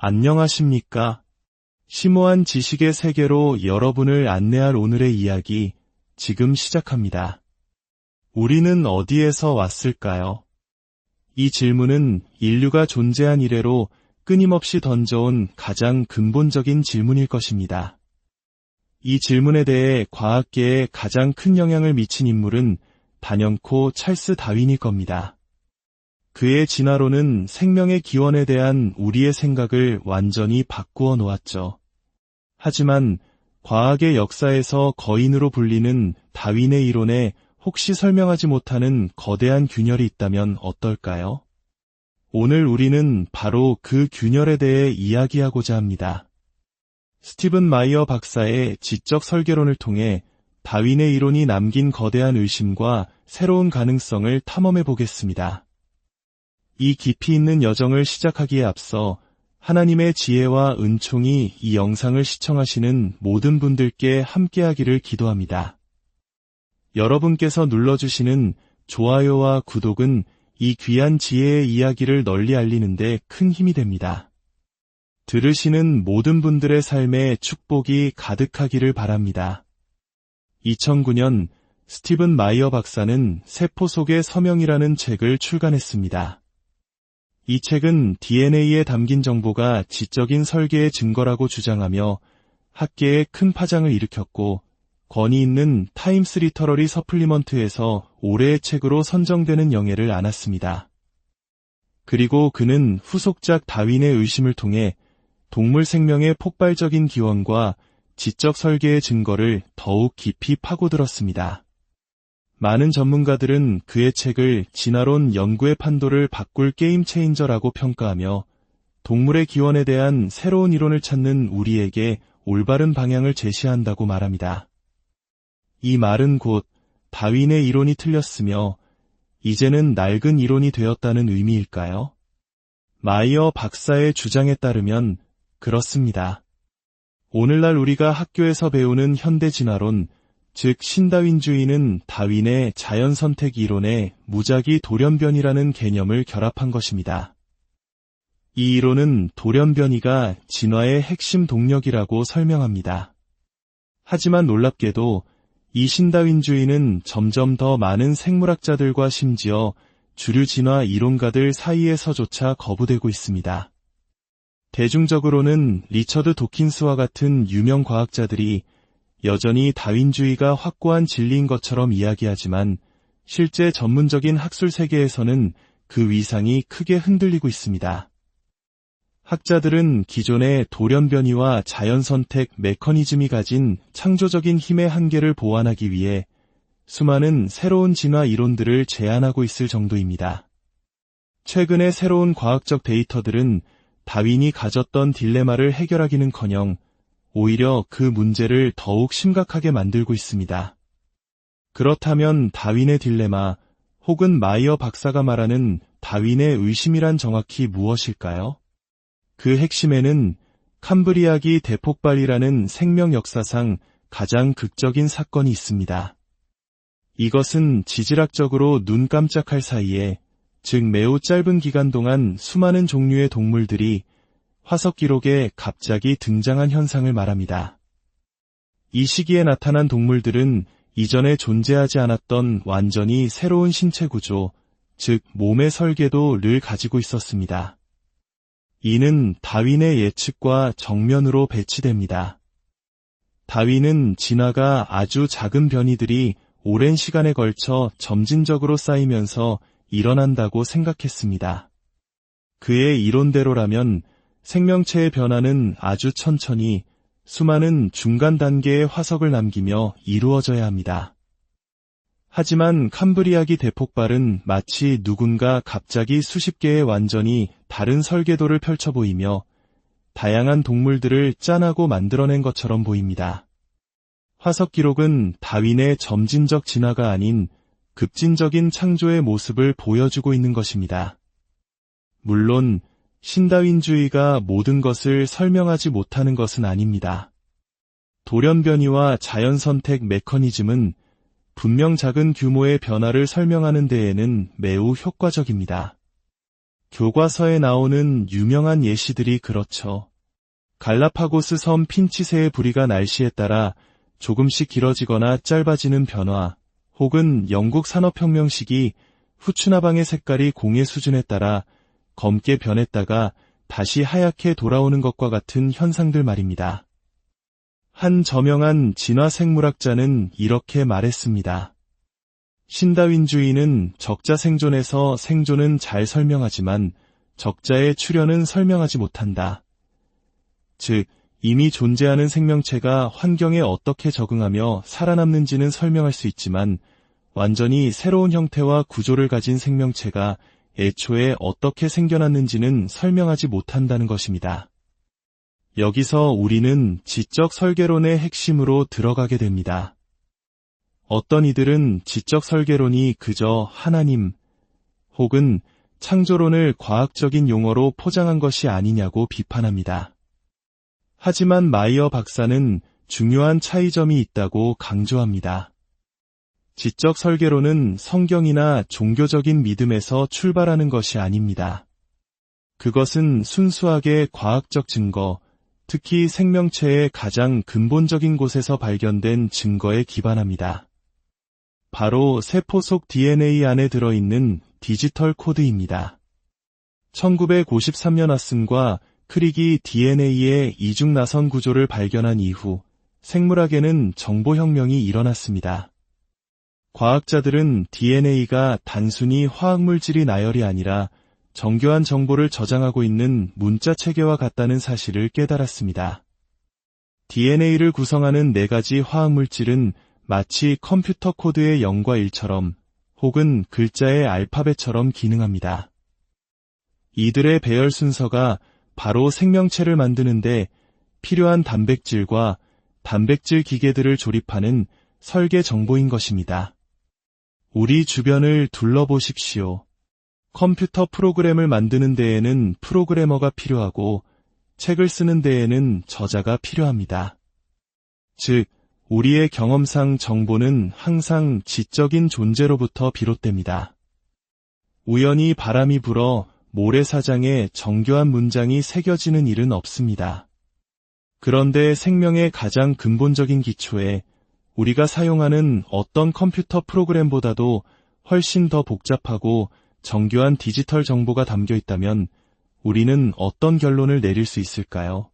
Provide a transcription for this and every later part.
안녕하십니까? 심오한 지식의 세계로 여러분을 안내할 오늘의 이야기 지금 시작합니다. 우리는 어디에서 왔을까요? 이 질문은 인류가 존재한 이래로 끊임없이 던져온 가장 근본적인 질문일 것입니다. 이 질문에 대해 과학계에 가장 큰 영향을 미친 인물은 단연코 찰스 다윈일 겁니다. 그의 진화론은 생명의 기원에 대한 우리의 생각을 완전히 바꾸어 놓았죠. 하지만 과학의 역사에서 거인으로 불리는 다윈의 이론에 혹시 설명하지 못하는 거대한 균열이 있다면 어떨까요? 오늘 우리는 바로 그 균열에 대해 이야기하고자 합니다. 스티븐 마이어 박사의 지적 설계론을 통해 다윈의 이론이 남긴 거대한 의심과 새로운 가능성을 탐험해 보겠습니다. 이 깊이 있는 여정을 시작하기에 앞서 하나님의 지혜와 은총이 이 영상을 시청하시는 모든 분들께 함께하기를 기도합니다. 여러분께서 눌러주시는 좋아요와 구독은 이 귀한 지혜의 이야기를 널리 알리는데 큰 힘이 됩니다. 들으시는 모든 분들의 삶에 축복이 가득하기를 바랍니다. 2009년 스티븐 마이어 박사는 세포 속의 서명이라는 책을 출간했습니다. 이 책은 DNA에 담긴 정보가 지적인 설계의 증거라고 주장하며 학계에 큰 파장을 일으켰고 권위 있는 타임스 리터러리 서플리먼트에서 올해의 책으로 선정되는 영예를 안았습니다. 그리고 그는 후속작 다윈의 의심을 통해 동물 생명의 폭발적인 기원과 지적 설계의 증거를 더욱 깊이 파고들었습니다. 많은 전문가들은 그의 책을 진화론 연구의 판도를 바꿀 게임 체인저라고 평가하며 동물의 기원에 대한 새로운 이론을 찾는 우리에게 올바른 방향을 제시한다고 말합니다. 이 말은 곧 다윈의 이론이 틀렸으며 이제는 낡은 이론이 되었다는 의미일까요? 마이어 박사의 주장에 따르면 그렇습니다. 오늘날 우리가 학교에서 배우는 현대 진화론, 즉 신다윈주의는 다윈의 자연선택 이론에 무작위 돌연변이라는 개념을 결합한 것입니다. 이 이론은 돌연변이가 진화의 핵심 동력이라고 설명합니다. 하지만 놀랍게도 이 신다윈주의는 점점 더 많은 생물학자들과 심지어 주류 진화 이론가들 사이에서조차 거부되고 있습니다. 대중적으로는 리처드 도킨스와 같은 유명 과학자들이 여전히 다윈주의가 확고한 진리인 것처럼 이야기하지만 실제 전문적인 학술 세계에서는 그 위상이 크게 흔들리고 있습니다. 학자들은 기존의 돌연변이와 자연선택 메커니즘이 가진 창조적인 힘의 한계를 보완하기 위해 수많은 새로운 진화 이론들을 제안하고 있을 정도입니다. 최근의 새로운 과학적 데이터들은 다윈이 가졌던 딜레마를 해결하기는커녕 오히려 그 문제를 더욱 심각하게 만들고 있습니다. 그렇다면 다윈의 딜레마 혹은 마이어 박사가 말하는 다윈의 의심이란 정확히 무엇일까요? 그 핵심에는 캄브리아기 대폭발이라는 생명 역사상 가장 극적인 사건이 있습니다. 이것은 지질학적으로 눈 깜짝할 사이에, 즉 매우 짧은 기간 동안 수많은 종류의 동물들이 화석 기록에 갑자기 등장한 현상을 말합니다. 이 시기에 나타난 동물들은 이전에 존재하지 않았던 완전히 새로운 신체 구조, 즉 몸의 설계도 를 가지고 있었습니다. 이는 다윈의 예측과 정면으로 배치됩니다. 다윈은 진화가 아주 작은 변이들이 오랜 시간에 걸쳐 점진적으로 쌓이면서 일어난다고 생각했습니다. 그의 이론대로라면 생명체의 변화는 아주 천천히 수많은 중간 단계의 화석을 남기며 이루어져야 합니다. 하지만 캄브리아기 대폭발은 마치 누군가 갑자기 수십 개의 완전히 다른 설계도를 펼쳐 보이며 다양한 동물들을 짠하고 만들어낸 것처럼 보입니다. 화석 기록은 다윈의 점진적 진화가 아닌 급진적인 창조의 모습을 보여주고 있는 것입니다. 물론 신다윈주의가 모든 것을 설명하지 못하는 것은 아닙니다. 돌연변이와 자연선택 메커니즘은 분명 작은 규모의 변화를 설명하는 데에는 매우 효과적입니다. 교과서에 나오는 유명한 예시들이 그렇죠. 갈라파고스 섬 핀치새의 부리가 날씨에 따라 조금씩 길어지거나 짧아지는 변화, 혹은 영국 산업혁명 시기 후추나방의 색깔이 공의 수준에 따라 검게 변했다가 다시 하얗게 돌아오는 것과 같은 현상들 말입니다. 한 저명한 진화생물학자는 이렇게 말했습니다. 신다윈주의는 적자 생존에서 생존은 잘 설명하지만 적자의 출현은 설명하지 못한다. 즉, 이미 존재하는 생명체가 환경에 어떻게 적응하며 살아남는지는 설명할 수 있지만 완전히 새로운 형태와 구조를 가진 생명체가 애초에 어떻게 생겨났는지는 설명하지 못한다는 것입니다. 여기서 우리는 지적 설계론의 핵심으로 들어가게 됩니다. 어떤 이들은 지적 설계론이 그저 하나님 혹은 창조론을 과학적인 용어로 포장한 것이 아니냐고 비판합니다. 하지만 마이어 박사는 중요한 차이점이 있다고 강조합니다. 지적 설계론은 성경이나 종교적인 믿음에서 출발하는 것이 아닙니다. 그것은 순수하게 과학적 증거, 특히 생명체의 가장 근본적인 곳에서 발견된 증거에 기반합니다. 바로 세포 속 DNA 안에 들어있는 디지털 코드입니다. 1953년 아슨과 크릭이 DNA의 이중 나선 구조를 발견한 이후 생물학에는 정보혁명이 일어났습니다. 과학자들은 DNA가 단순히 화학물질이 나열이 아니라 정교한 정보를 저장하고 있는 문자 체계와 같다는 사실을 깨달았습니다. DNA를 구성하는 네 가지 화학물질은 마치 컴퓨터 코드의 0과 1처럼 혹은 글자의 알파벳처럼 기능합니다. 이들의 배열 순서가 바로 생명체를 만드는데 필요한 단백질과 단백질 기계들을 조립하는 설계 정보인 것입니다. 우리 주변을 둘러보십시오. 컴퓨터 프로그램을 만드는 데에는 프로그래머가 필요하고 책을 쓰는 데에는 저자가 필요합니다. 즉, 우리의 경험상 정보는 항상 지적인 존재로부터 비롯됩니다. 우연히 바람이 불어 모래사장에 정교한 문장이 새겨지는 일은 없습니다. 그런데 생명의 가장 근본적인 기초에 우리가 사용하는 어떤 컴퓨터 프로그램보다도 훨씬 더 복잡하고 정교한 디지털 정보가 담겨 있다면 우리는 어떤 결론을 내릴 수 있을까요?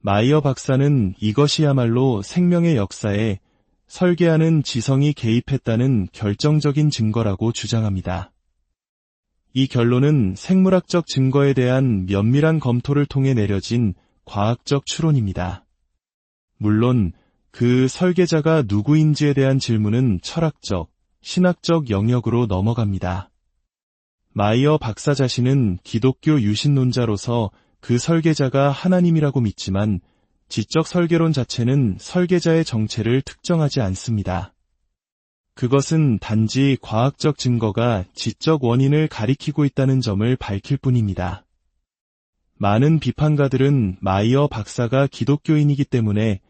마이어 박사는 이것이야말로 생명의 역사에 설계하는 지성이 개입했다는 결정적인 증거라고 주장합니다. 이 결론은 생물학적 증거에 대한 면밀한 검토를 통해 내려진 과학적 추론입니다. 물론 그 설계자가 누구인지에 대한 질문은 철학적, 신학적 영역으로 넘어갑니다. 마이어 박사 자신은 기독교 유신론자로서 그 설계자가 하나님이라고 믿지만 지적 설계론 자체는 설계자의 정체를 특정하지 않습니다. 그것은 단지 과학적 증거가 지적 원인을 가리키고 있다는 점을 밝힐 뿐입니다. 많은 비판가들은 마이어 박사가 기독교인이기 때문에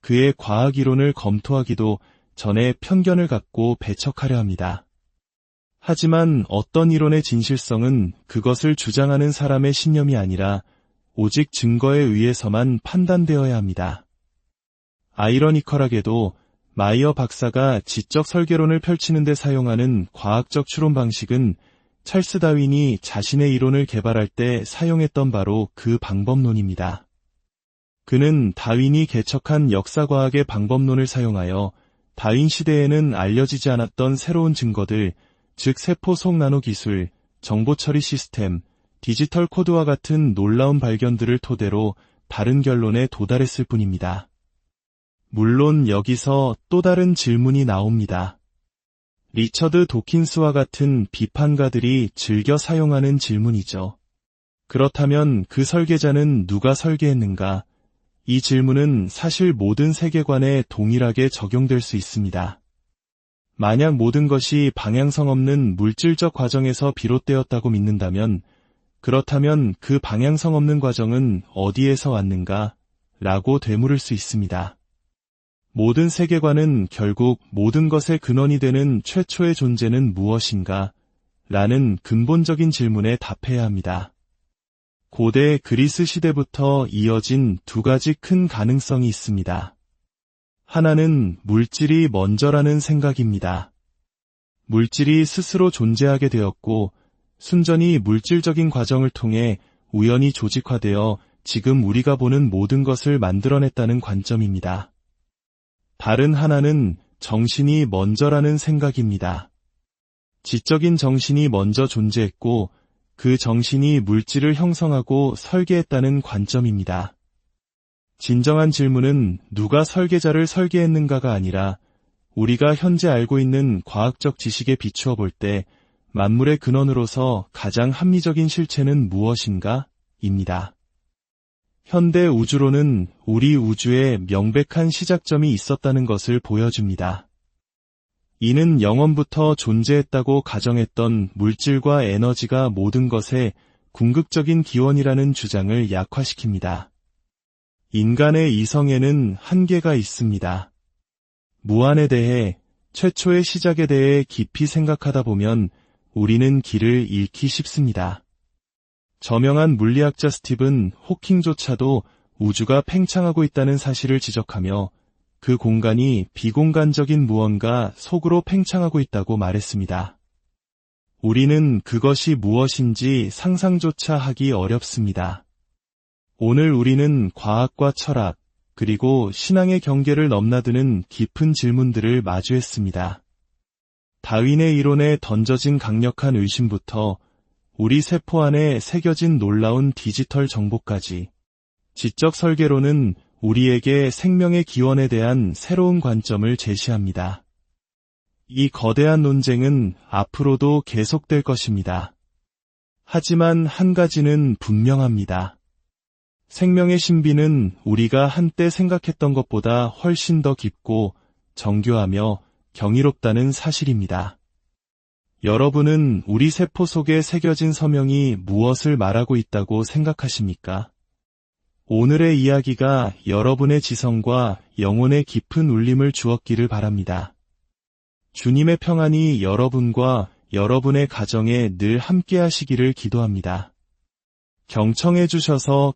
그의 과학 이론을 검토하기도 전에 편견을 갖고 배척하려 합니다. 하지만 어떤 이론의 진실성은 그것을 주장하는 사람의 신념이 아니라 오직 증거에 의해서만 판단되어야 합니다. 아이러니컬하게도 마이어 박사가 지적 설계론을 펼치는 데 사용하는 과학적 추론 방식은 찰스 다윈이 자신의 이론을 개발할 때 사용했던 바로 그 방법론입니다. 그는 다윈이 개척한 역사과학의 방법론을 사용하여 다윈 시대에는 알려지지 않았던 새로운 증거들, 즉 세포 속 나노 기술, 정보 처리 시스템, 디지털 코드와 같은 놀라운 발견들을 토대로 다른 결론에 도달했을 뿐입니다. 물론 여기서 또 다른 질문이 나옵니다. 리처드 도킨스와 같은 비판가들이 즐겨 사용하는 질문이죠. 그렇다면 그 설계자는 누가 설계했는가? 이 질문은 사실 모든 세계관에 동일하게 적용될 수 있습니다. 만약 모든 것이 방향성 없는 물질적 과정에서 비롯되었다고 믿는다면 그렇다면 그 방향성 없는 과정은 어디에서 왔는가? 라고 되물을 수 있습니다. 모든 세계관은 결국 모든 것의 근원이 되는 최초의 존재는 무엇인가? 라는 근본적인 질문에 답해야 합니다. 고대 그리스 시대부터 이어진 두 가지 큰 가능성이 있습니다. 하나는 물질이 먼저라는 생각입니다. 물질이 스스로 존재하게 되었고 순전히 물질적인 과정을 통해 우연히 조직화되어 지금 우리가 보는 모든 것을 만들어냈다는 관점입니다. 다른 하나는 정신이 먼저라는 생각입니다. 지적인 정신이 먼저 존재했고 그 정신이 물질을 형성하고 설계했다는 관점입니다. 진정한 질문은 누가 설계자를 설계했는가가 아니라 우리가 현재 알고 있는 과학적 지식에 비추어 볼 때 만물의 근원으로서 가장 합리적인 실체는 무엇인가? 입니다. 현대 우주론은 우리 우주에 명백한 시작점이 있었다는 것을 보여줍니다. 이는 영원부터 존재했다고 가정했던 물질과 에너지가 모든 것의 궁극적인 기원이라는 주장을 약화시킵니다. 인간의 이성에는 한계가 있습니다. 무한에 대해 최초의 시작에 대해 깊이 생각하다 보면 우리는 길을 잃기 쉽습니다. 저명한 물리학자 스티븐 호킹조차도 우주가 팽창하고 있다는 사실을 지적하며 그 공간이 비공간적인 무언가 속으로 팽창하고 있다고 말했습니다. 우리는 그것이 무엇인지 상상조차 하기 어렵습니다. 오늘 우리는 과학과 철학, 그리고 신앙의 경계를 넘나드는 깊은 질문들을 마주했습니다. 다윈의 이론에 던져진 강력한 의심부터 우리 세포 안에 새겨진 놀라운 디지털 정보까지 지적 설계로는 우리에게 생명의 기원에 대한 새로운 관점을 제시합니다. 이 거대한 논쟁은 앞으로도 계속될 것입니다. 하지만 한 가지는 분명합니다. 생명의 신비는 우리가 한때 생각했던 것보다 훨씬 더 깊고 정교하며 경이롭다는 사실입니다. 여러분은 우리 세포 속에 새겨진 서명이 무엇을 말하고 있다고 생각하십니까? 오늘의 이야기가 여러분의 지성과 영혼의 깊은 울림을 주었기를 바랍니다. 주님의 평안이 여러분과 여러분의 가정에 늘 함께 하시기를 기도합니다. 경청해 주셔서